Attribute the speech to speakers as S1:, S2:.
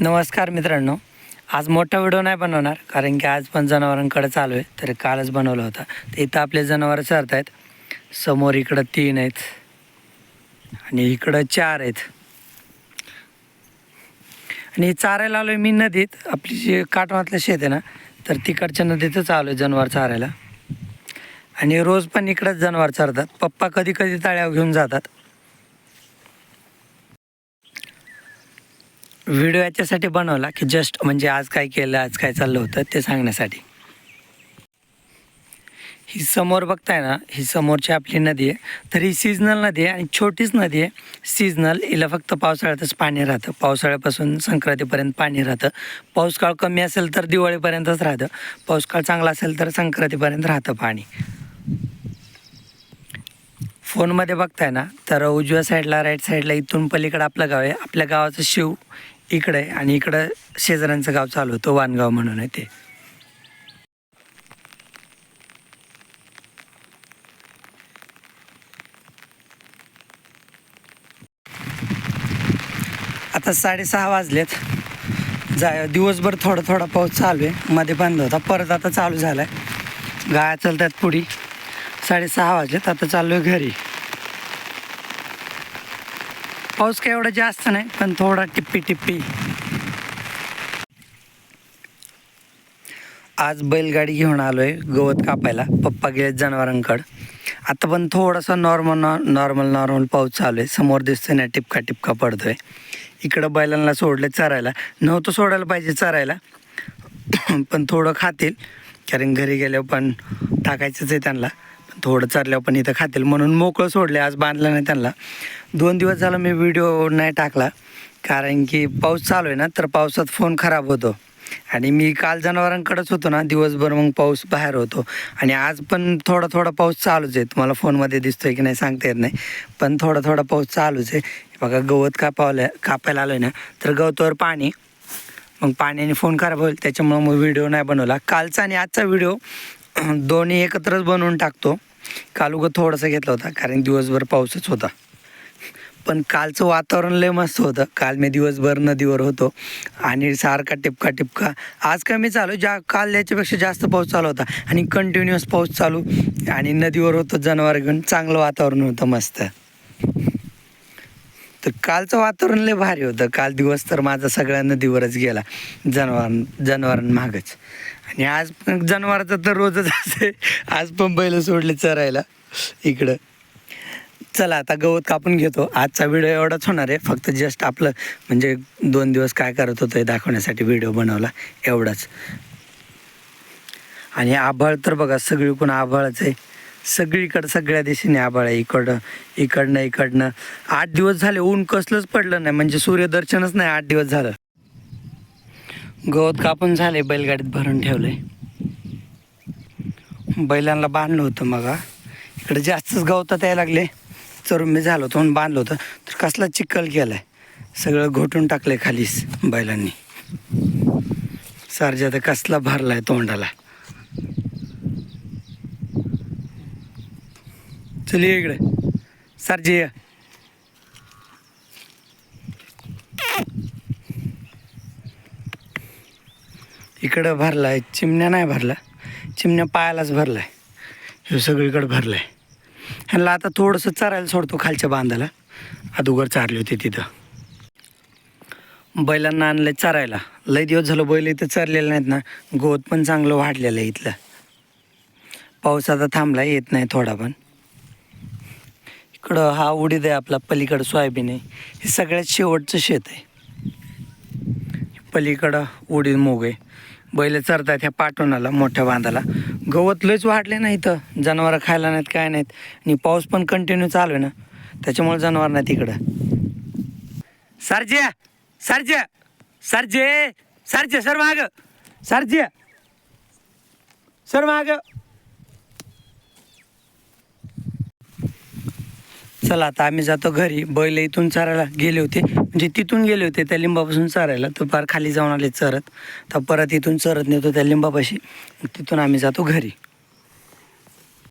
S1: नमस्कार मित्रांनो. आज मोठा व्हिडिओ नाही बनवणार कारण की आज पण जनावरांकडे चालू आहे तर कालच बनवलं होता. तर इथं आपले जनावरं चरत आहेत. समोर इकडं तीन आहेत आणि इकडं चार आहेत. आणि चारायला आलो आहे मी नदीत. आपली जी काटवातलं शेत आहे ना तर तिकडच्या नदीतच आलो आहे जनावर चारायला. आणि रोज पण इकडंच जनावर चरतात. पप्पा कधी कधी तळ्यावर घेऊन जातात. व्हिडिओ याच्यासाठी बनवला की जस्ट म्हणजे आज काय केलं आज काय चाललं होतं ते सांगण्यासाठी. ही समोर बघताय ना ही समोरची आपली नदी आहे. तर ही सीजनल नदी आहे आणि छोटीच नदी आहे. सीजनल हिला फक्त पावसाळ्यातच पाणी राहतं. पावसाळ्यापासून संक्रांतीपर्यंत पाणी राहतं. पाऊस काळ कमी असेल तर दिवाळीपर्यंतच राहतं. पाऊस काळ चांगला असेल तर संक्रांतीपर्यंत राहतं पाणी. फोनमध्ये बघताय ना तर उजव्या साईडला राईट साईडला इथून पलीकडं आपलं गाव आहे. आपल्या गावाचं शिव इकडे आहे आणि इकडं शेजाऱ्यांचं गाव चालू होतं वानगाव म्हणून आहे ते. आता साडेसहा वाजलेत. जा दिवसभर थोडा थोडा पाऊस चालू आहे. मध्ये बंद होता परत आता चालू झाला आहे गाया चालतात पुढी. साडेसहा वाजलेत आता चाललो आहे घरी. पाऊस काय एवढा जास्त नाही पण थोडा टिप्पी टिप्पी. आज बैलगाडी घेऊन आलो आहे गवत कापायला. पप्पा गेले जनावरांकडं. आता पण थोडासा नॉर्मल नॉर्मल नॉर्मल पाऊस चालू आहे. समोर दिसतोय ना टिपका टिपका पडतोय. इकडं बैलांना सोडले चरायला. नव्हतं सोडायला पाहिजे चरायला. पण थोडं खातील. कारण घरी गेल्यावर पण टाकायचंच आहे त्यांना. थोडं चरल्यावर पण इथं खातील. म्हणून मोकळं सोडले आज बांधलं नाही त्यांना. दोन दिवस झालं मी व्हिडिओ नाही टाकला कारण की पाऊस चालू आहे ना तर पावसात फोन खराब होतो. आणि मी काल जनावरांकडेच होतो ना दिवसभर मग पाऊस बाहेर होतो. आणि आज पण थोडा थोडा पाऊस चालूच आहे. तुम्हाला फोनमध्ये दिसतोय की नाही सांगता येत नाही. पण थोडा थोडा पाऊस चालूच आहे. बघा गवत कापावलं कापायला आलं ना तर गवतावर पाणी मग पाण्याने फोन खराब होईल त्याच्यामुळं मग व्हिडिओ नाही बनवला. कालचा आणि आजचा व्हिडिओ दोन्ही एकत्रच बनवून टाकतो. काल उगं थोडासा घेतला होता कारण दिवसभर पाऊसच होता. पण कालचं वातावरण लय मस्त होतं. काल मी दिवसभर नदीवर होतो आणि सारखा टिपका टिपका. आज कमी चालू ज्या काल याच्यापेक्षा जास्त पाऊस चालू होता आणि कंटिन्युअस पाऊस चालू. आणि नदीवर होतो जनावर घेऊन चांगलं वातावरण होतं मस्त. तर कालचं वातावरण लय भारी होतं. काल दिवस तर माझा सगळ्या नदीवरच गेला. जनावर जनावरांमागच. आणि आज पण जनावराचं तर रोजच असे आज पण बैल सोडले चरायला. इकडं. चला आता गवत कापून घेतो. आजचा व्हिडिओ एवढाच होणार आहे. फक्त जस्ट आपलं म्हणजे दोन दिवस काय करत होतं हे दाखवण्यासाठी व्हिडिओ बनवला. एवढाच. आणि आभाळ तर बघा सगळीकडून आभाळच आहे. सगळीकडं सगळ्या दिशेने आभाळ आहे. इकडं इकडनं इकडनं. आठ दिवस झाले ऊन कसलंच पडलं नाही. म्हणजे सूर्यदर्शनच नाही आठ दिवस झालं. गवत कापून झाले बैलगाडीत भरून ठेवलंय. बैलांना बांधलं होतं मग इकडे जास्तच गवतात यायला लागले. चरून मी झालो होतो म्हणून बांधलं होतं. तर कसला चिखल केलाय. सगळं घोटून टाकलंय खालीच बैलांनी. सारजा तर कसला भरलाय तोंडाला. चल ये इकडे. सारजी ये. इकडं भरला आहे चिमण्या नाही भरला. चिमण्या पायालाच भरला आहे हे सगळीकडे आहे ह्यांना आता थोडंसं चरायला सोडतो खालच्या बांधाला. अदुगर चारली होती तिथं. बैलांना आणलं चरायला. लय दिवस झालं बैल इथं चरलेलं नाहीत ना. गवत पण चांगलं वाढलेलं आहे इथलं. पाऊस आता थांबला येत नाही थोडा पण. इकडं हा उडीद आहे आपला पलीकडं सोयाबीन आहे. हे सगळ्यात शेवटचं शेत आहे. पलीकडं उडीद मूग आहे. बैल चरतात ह्या पाठवणाला मोठ्या बांधाला. गवत लयच वाढले नाही इथं. जनावरं खायला नाहीत काय नाहीत. आणि पाऊस पण कंटिन्यू चालू आहे ना. त्याच्यामुळे जनावर नाही तिकडं Sergey Sergey Sergey Sergey sir माग. सरजे सर माग. चला आता आम्ही जातो घरी. बैल इथून चारायला गेले होते. म्हणजे तिथून गेले होते त्या लिंबापासून चारायला. तर फार खाली जाऊन आले चरत. तर परत इथून चरत नेतो त्या लिंबापाशी. तिथून आम्ही जातो घरी.